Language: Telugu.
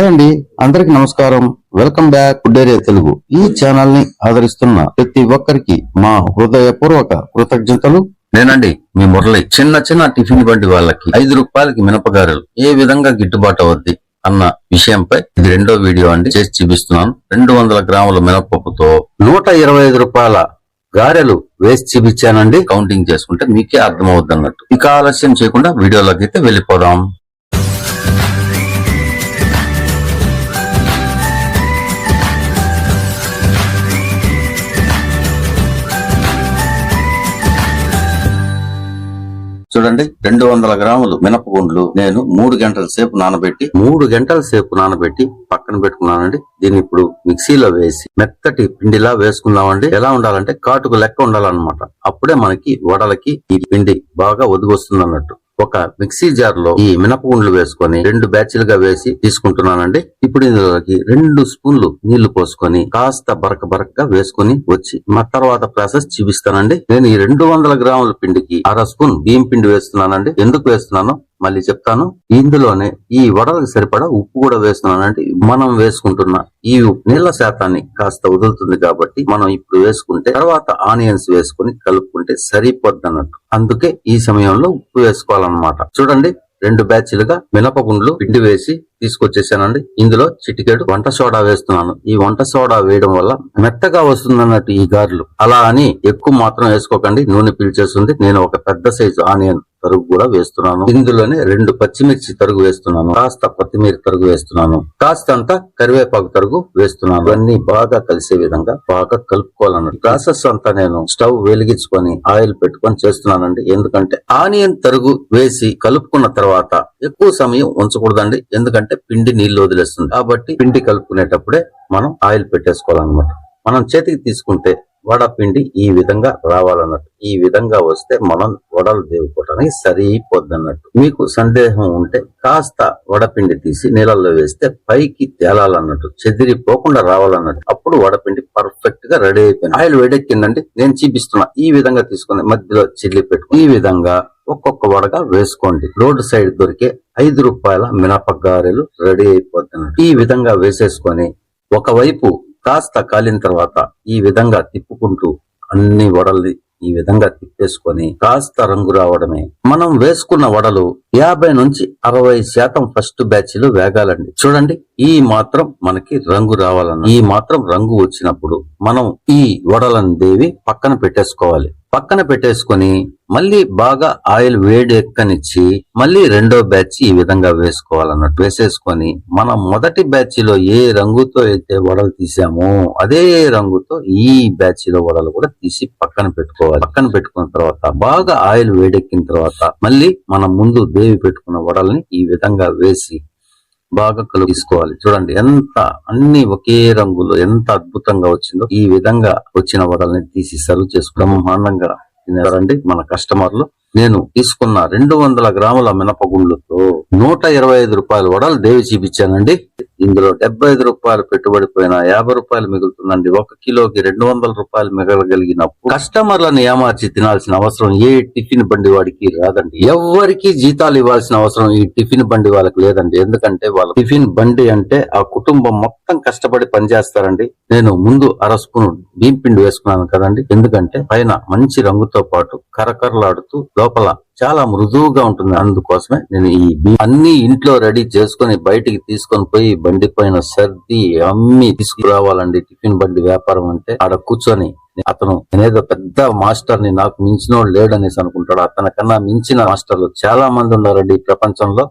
హాయ్ అండి. అందరికి నమస్కారం. Welcome back Fooderia Telugu. ఈ ఛానల్ని ఆదరిస్తున్న ప్రతి ఒక్కరికి మా హృదయపూర్వక కృతజ్ఞతలు. నేనండి మీ మురళి. చిన్న చిన్న టిఫిన్ బండి వాళ్ళకి ఐదు రూపాయలకి మినపగారెలు ఏ విధంగా గిట్టుబాటు అవుద్ది అన్న విషయంపై ఇది రెండో వీడియో అండి. చేసి చూపిస్తున్నాను. రెండు వందల గ్రాముల మినపప్పుతో నూట ఇరవై ఐదు రూపాయల గారెలు వేసి చూపించానండి. కౌంటింగ్ చేసుకుంటే మీకే అర్థమవుద్ది అన్నట్టు ఇక ఆలస్యం చేయకుండా వీడియోలోకి అయితే వెళ్ళిపోదాం. చూడండి రెండు వందల గ్రాములు మినపగుండ్లు నేను మూడు గంటల సేపు నానబెట్టి మూడు గంటల సేపు నానబెట్టి పక్కన పెట్టుకున్నానండి. దీన్ని ఇప్పుడు మిక్సీలో వేసి మెత్తటి పిండిలా వేసుకుందామండి. ఎలా ఉండాలంటే కాటుకు లెక్క ఉండాలన్నమాట. అప్పుడే మనకి వడలకి ఈ పిండి బాగా ఒదిగొస్తుంది అన్నట్టు ఒక మిక్సీ జార్లో ఈ మినపగుండ్లు వేసుకొని రెండు బ్యాచ్లుగా వేసి తీసుకుంటున్నానండి. ఇప్పుడు ఇందులోకి రెండు స్పూన్లు నీళ్ళు పోసుకొని కాస్త బరక బరకగా వేసుకొని వచ్చి మా తర్వాత ప్రాసెస్ చూపిస్తానండి. నేను ఈ రెండు వందల గ్రాముల పిండికి అర స్పూన్ బియ్యం పిండి వేస్తున్నానండి. ఎందుకు వేస్తున్నానో మళ్ళీ చెప్తాను. ఇందులోనే ఈ వడలకు సరిపడా ఉప్పు కూడా వేస్తున్నానండి మనం వేసుకుంటున్న ఈ నీళ్ళ శాతాన్ని కాస్త వదులుతుంది కాబట్టి మనం ఇప్పుడు వేసుకుంటే తర్వాత ఆనియన్స్ వేసుకుని కలుపుకుంటే సరిపోద్ది అన్నట్టు అందుకే ఈ సమయంలో ఉప్పు వేసుకోవాలన్నమాట. చూడండి రెండు బ్యాచ్లుగా మినపగుండ్లు పిండి వేసి తీసుకొచ్చేసానండి. ఇందులో చిటికెడు వంట సోడా వేస్తున్నాను. ఈ వంట సోడా వేయడం వల్ల మెత్తగా వస్తుందన్నట్టు ఈ గారెలు. అలా అని ఎక్కువ మాత్రం వేసుకోకండి. నూనె పీల్చేస్తుంది. నేను ఒక పెద్ద సైజు ఆనియన్ తరుగు కూడా వేస్తున్నాను. ఇందులోనే రెండు పచ్చిమిర్చి తరుగు వేస్తున్నాను. కాస్త కొత్తిమీర తరుగు వేస్తున్నాను. కాస్త అంతా కరివేపాకు తరుగు వేస్తున్నాను. ఇవన్నీ బాగా కలిసే విధంగా బాగా కలుపుకోవాలన్నమాట. ప్రాసెస్ అంతా నేను స్టవ్ వెలిగించుకొని ఆయిల్ పెట్టుకొని చేస్తున్నానండి. ఎందుకంటే ఆనియన్ తరుగు వేసి కలుపుకున్న తర్వాత ఎక్కువ సమయం ఉంచకూడదండి. ఎందుకంటే పిండి నీళ్ళు వదిలేస్తుంది. కాబట్టి పిండి కలుపుకునేటప్పుడే మనం ఆయిల్ పెట్టేసుకోవాలన్నమాట. మనం చేతికి తీసుకుంటే వడపిండి ఈ విధంగా రావాలన్నట్టు. ఈ విధంగా వస్తే మనం వడలు దేవుకోవటానికి సరిపోద్దన్నట్టు. మీకు సందేహం ఉంటే కాస్త వడపిండి తీసి నీళ్ళల్లో వేస్తే పైకి తేలాలన్నట్టు చెదిరిపోకుండా రావాలన్నట్టు. అప్పుడు వడపిండి పర్ఫెక్ట్గా రెడీ అయిపోయింది. ఆయిల్ వేడెక్కిందండి. నేను చూపిస్తున్నా ఈ విధంగా తీసుకుని మధ్యలో చిల్లి పెట్టుకుని ఈ విధంగా ఒక్కొక్క వడగా వేసుకోండి. రోడ్ సైడ్ దొరికే ఐదు రూపాయల మినపగారెలు రెడీ అయిపోతున్నాయి ఈ విధంగా వేసేసుకొని ఒకవైపు కాస్త కాలిన తర్వాత ఈ విధంగా తిప్పుకుంటూ అన్ని వడల్ని ఈ విధంగా తిప్పేసుకొని కాస్త రంగు రావడమే. మనం వేసుకున్న వడలు యాభై నుంచి అరవై శాతం ఫస్ట్ బ్యాచ్లో వేగాలండి. చూడండి ఈ మాత్రం మనకి రంగు రావాలన్న ఈ మాత్రం రంగు వచ్చినప్పుడు మనం ఈ వడలను దేవి పక్కన పెట్టేసుకోవాలి. పక్కన పెట్టేసుకొని మళ్ళీ బాగా ఆయిల్ వేడి ఎక్కనిచ్చి మళ్ళీ రెండో బ్యాచ్ ఈ విధంగా వేసుకోవాలన్నట్టు వేసేసుకొని మనం మొదటి బ్యాచ్లో ఏ రంగుతో అయితే వడలు తీసామో అదే రంగుతో ఈ బ్యాచ్లో వడలు కూడా తీసి పక్కన పెట్టుకోవాలి. పక్కన పెట్టుకున్న తర్వాత బాగా ఆయిల్ వేడెక్కిన తర్వాత మళ్ళీ మనం ముందు దేవి పెట్టుకున్న వడల్ని ఈ విధంగా వేసి బాగా కలుపు చూడండి ఎంత అన్ని ఒకే రంగులో ఎంత అద్భుతంగా వచ్చిందో ఈ విధంగా వచ్చిన వడల్ని తీసి సర్వ్ చేసి బ్రహ్మాండంగా. తినారండి మన కస్టమర్లు. నేను తీసుకున్న రెండు వందల గ్రాముల మినపగుండ్లతో నూట ఇరవై ఐదు రూపాయల వడలు దేవి చూపించానండి. ఇందులో డెబ్బై ఐదు రూపాయలు పెట్టుబడి పోయిన యాభై రూపాయలు మిగులుతుందండి. ఒక కిలోకి రెండు వందల రూపాయలు మిగలగలిగినప్పుడు కస్టమర్లను ఏమార్చి తినాల్సిన అవసరం ఏ టిఫిన్ బండి వాడికి రాదండి. ఎవరికి జీతాలు ఇవ్వాల్సిన అవసరం ఈ టిఫిన్ బండి వాళ్ళకి లేదండి. ఎందుకంటే వాళ్ళ టిఫిన్ బండి అంటే ఆ కుటుంబం మొత్తం కష్టపడి పనిచేస్తారండి. నేను ముందు అర స్పూన్ బియ్యం పిండి వేసుకున్నాను కదండి. ఎందుకంటే పైన మంచి రంగుతో పాటు కరకరలాడుతూ లోపల చాలా మృదువుగా ఉంటుంది. అందుకోసమే నేను ఈ అన్ని ఇంట్లో రెడీ చేసుకొని బయటికి తీసుకొని పోయి బండి పైన సర్ది అమ్మి తీసుకురావాలండి. టిఫిన్ బండి వ్యాపారం అంటే ఆడ కూర్చొని అతను నేనేదో పెద్ద మాస్టర్ని నాకు మించినోడు లేడనేసి అనుకుంటాడు. అతని కన్నా మించిన మాస్టర్లు చాలా మంది ఉన్నారండి ఈ ప్రపంచంలో.